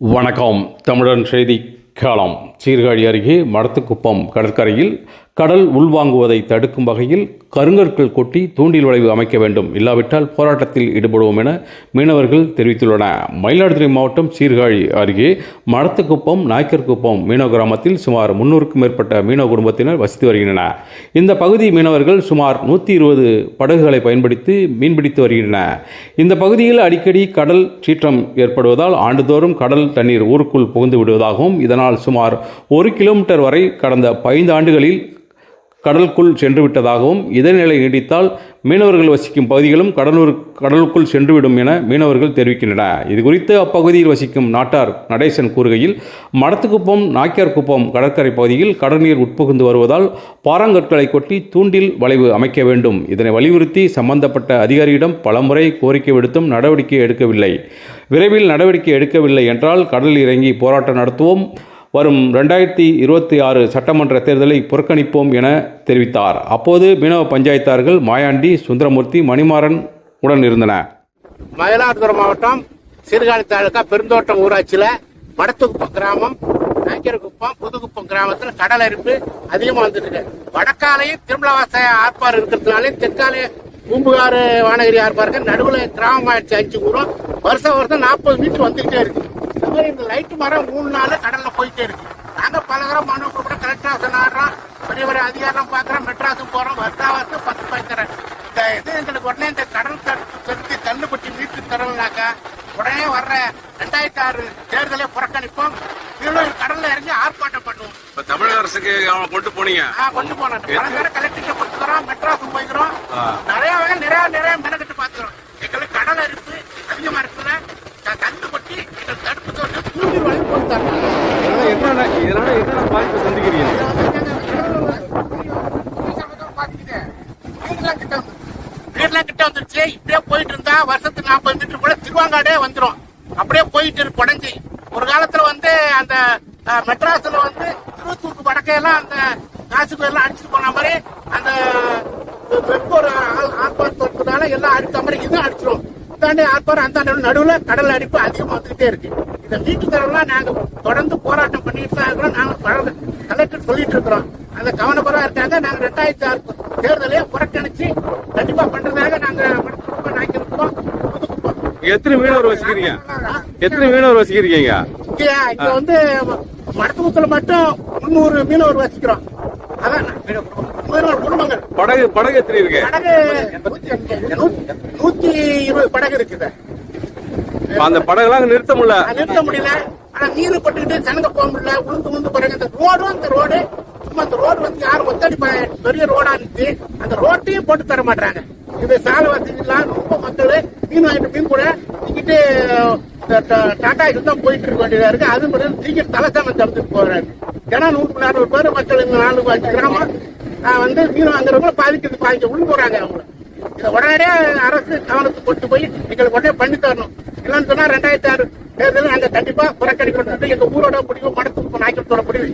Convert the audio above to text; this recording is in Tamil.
வணக்கம் தமிழன் செய்தி காலம் சீர்காழி அருகே மடத்துக்குப்பம் கடற்கரையில் கடல் உள்வாங்குவதை தடுக்கும் வகையில் கருங்கற்கள் கொட்டி தூண்டில் வளைவு அமைக்க வேண்டும். இல்லாவிட்டால் போராட்டத்தில் ஈடுபடுவோம் என மீனவர்கள் தெரிவித்துள்ளனர். மயிலாடுதுறை மாவட்டம் சீர்காழி அருகே மடத்துக்குப்பம் நாய்க்கர்குப்பம் மீனவ கிராமத்தில் சுமார் முன்னூறுக்கும் மேற்பட்ட மீனவ குடும்பத்தினர் வசித்து வருகின்றனர். இந்த பகுதி மீனவர்கள் சுமார் நூற்றி இருபது படகுகளை பயன்படுத்தி மீன்பிடித்து வருகின்றனர். இந்த பகுதியில் அடிக்கடி கடல் சீற்றம் ஏற்படுவதால் ஆண்டுதோறும் கடல் தண்ணீர் ஊருக்குள் புகுந்து விடுவதாகவும் இதனால் சுமார் ஒரு கிலோமீட்டர் வரை கடந்த ஐந்து ஆண்டுகளில் கடலுக்குள் சென்றுவிட்டதாகவும் இதே நிலை நீடித்தால் மீனவர்கள் வசிக்கும் பகுதிகளும் கடலூர் கடலுக்குள் சென்றுவிடும் என மீனவர்கள் தெரிவிக்கின்றனர் இது குறித்து அப்பகுதியில் வசிக்கும் நாட்டார் நடேசன் கூறுகையில் மடத்துக்குப்பம் நாக்கியார்குப்பம் கடற்கரை பகுதியில் கடல்நீர் உட்புகுந்து வருவதால் பாறாங்கற்களை கொட்டி தூண்டில் வளைவு அமைக்க வேண்டும். இதனை வலியுறுத்தி சம்பந்தப்பட்ட அதிகாரியிடம் பலமுறை கோரிக்கை விடுத்தும் நடவடிக்கை எடுக்கவில்லை. விரைவில் நடவடிக்கை எடுக்கவில்லை என்றால் கடலில் இறங்கி போராட்டம் நடத்துவோம். வரும் ரெண்டாயிரத்தி இருபத்தி ஆறு சட்டமன்ற தேர்தலை புறக்கணிப்போம் என தெரிவித்தார். அப்போது மீனவ பஞ்சாயத்தார்கள் மாயாண்டி சுந்தரமூர்த்தி மணிமாறன் உடன் இருந்தனர் மயிலாடுதுறை மாவட்டம் சீர்காழி தாலுகா பெருந்தோட்டம் ஊராட்சியில் மடத்துக்குப்பம் கிராமம் நாய்க்கரகுப்பம் புதுகுப்பம் கிராமத்தில் கடல் அரிப்பு அதிகமாக வந்துட்டு வடக்காலையும் திருமலவாச ஆர்ப்பார் இருக்கிறதுனாலையும் தெற்காலையும் பூம்புகார் வானகிரி ஆர்ப்பாருக்கு நடுவில் கிராமம் ஆயிடுச்சு அஞ்சு ஊரும். வருஷம் வருஷம் நாற்பது வீட்டு வந்துகிட்டே இருக்கு. இந்த மாதிரி இந்த லைட் மரம் மூணு நாள் கடலில் போயிட்டே இருக்கு. நாங்க பலகரம் மனு கூட கலெக்டர் ஆடுறோம் பெரிய பெரிய அதிகாரம் பாக்குறோம் மெட்ராஸும் போறோம். வருஷா வருஷம் பத்து தரேன். இந்த இது எங்களுக்கு உடனே இந்த கடல் செலுத்தி தள்ளுபட்டி மீட்டு தரணும்னாக்கா உடனே வர்ற ரெண்டாயிரத்தி ஆறு தேர்தலை புறக்கணிப்போம். இவ்வளவு கடல்ல இறங்கி ஆர்ப்பாட்டம் பண்ணுவோம். இப்ப தமிழக அரசுக்கு அவனை கொண்டு போனீங்க. கொண்டு போனேன் பல பேரை கலெக்டர்கிட்ட கொடுத்துக்கிறோம் மெட்ராஸும் போய்க்கிறோம். நிறைய நிறைய நிறைய மெனக்கிட்டு பாத்துக்கிறோம் எங்களுக்கு கடல் அரிப்பு வீடுலாம் கிட்ட வந்துருச்சு இப்படியே போயிட்டு இருந்தா வருஷத்துக்கு நாற்பது மீட்டர் கூட திருவாங்காடே வந்துரும். அப்படியே போயிட்டு இருக்கு உடஞ்சி ஒரு காலத்துல வந்து அந்த மெட்ராஸ்ல வந்து திருவத்தூருக்கு வடக்கையெல்லாம் அந்த காசுக்கு எல்லாம் அடிச்சுட்டு போன மாதிரி அந்த வெப்போர் ஆர்ப்பாட்டத்தினால எல்லாம் அடித்த மாதிரி இதுவும் அடிச்சிடும் இந்தாண்டி ஆர்ப்பாரம் அந்த நடுவுல கடல் அடிப்பு அதிகமாக வந்துகிட்டே இருக்கு. இந்த வீட்டு தரவுலாம் நாங்க தொடர்ந்து போராட்டம் பண்ணிட்டு தான் இருக்கிறோம். நாங்க கலெக்டர் சொல்லிட்டு இருக்கிறோம். அந்த கவனப்பராக இருக்காங்க. நாங்க ரெண்டாயிரத்தி ஆறு தேர்தலையே கண்டிப்பா பண்றதாக நாங்க புதுக்குப்பம் எத்தனை மீனவர் வசிக்கிறீங்க? எத்தனை மீனவர் வசிக்கிறீங்க? இங்க வந்து மடத்துக்குத்துல மட்டும் முன்னூறு மீனவர் வசிக்கிறோம். அதான் மீனவர் குடும்பங்கள். படகு படகு எத்தனை இருக்கு? படகு நூத்தி- இருபது படகு இருக்குது. அந்த படகுலாம் அங்க நிறுத்த முடியல. நிறுத்த முடியல. ஆனா நீர் பட்டுக்கிட்டு சனங்க போக முடியல. உளுந்து உளுந்து பாருங்க இந்த ரோடும் அந்த ரோடு சும்மா அந்த ரோடு வந்து யாரும் ஒத்தடி பெரிய ரோடா இருந்துச்சு அந்த ரோட்டையும் போட்டு தர மாட்டாங்க இது சாலை வசதி இல்லாம ரொம்ப மக்கள் மீன் வாங்கிட்டு மீன் கூட இங்கிட்டு டாட்டா டாடா தான் போயிட்டு இருக்க வேண்டியதா இருக்கு. அது மட்டும் சீக்கிரம் தலைசாம தடுத்துட்டு போறாரு. ஏன்னா நூறு நானூறு பேர் மக்கள் இந்த நாலு அஞ்சு கிராமம். ஆஹ், வந்து மீன் வாங்குறவங்களும் பாதிக்கிறது பாதிக்க உள்ள போறாங்க அவங்க இதை உடனே அரசு கவனத்துக்கு கொண்டு போய் எங்களுக்கு உடனே பண்ணி தரணும். இல்லைன்னு சொன்னா ரெண்டாயிரத்தி ஆறு தேர்தலில் நாங்க கண்டிப்பா புறக்கணிக்கணும் எங்க ஊரோட முடிவு மடத்துக்கு நாய்க்கத்தோட முடிவு